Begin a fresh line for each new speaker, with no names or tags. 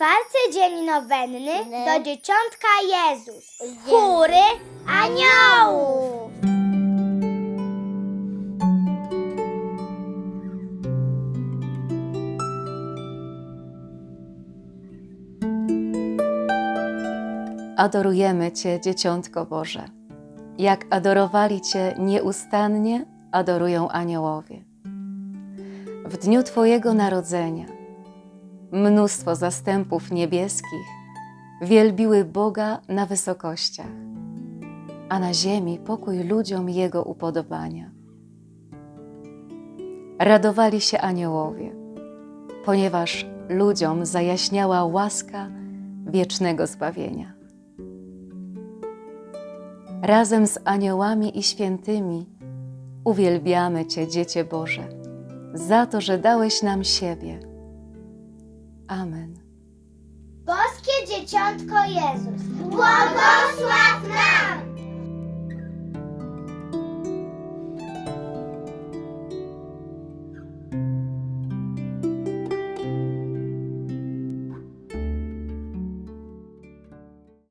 czwarty dzień nowenny do dzieciątka Jezus. Chóry aniołów.
Adorujemy Cię, Dzieciątko Boże. Jak adorowali Cię nieustannie, adorują aniołowie. W dniu Twojego narodzenia mnóstwo zastępów niebieskich wielbiły Boga na wysokościach, a na ziemi pokój ludziom Jego upodobania. Radowali się aniołowie, ponieważ ludziom zajaśniała łaska wiecznego zbawienia. Razem z aniołami i świętymi uwielbiamy Cię, Dziecię Boże, za to, że dałeś nam siebie. Amen.
Boskie dzieciątko Jezus,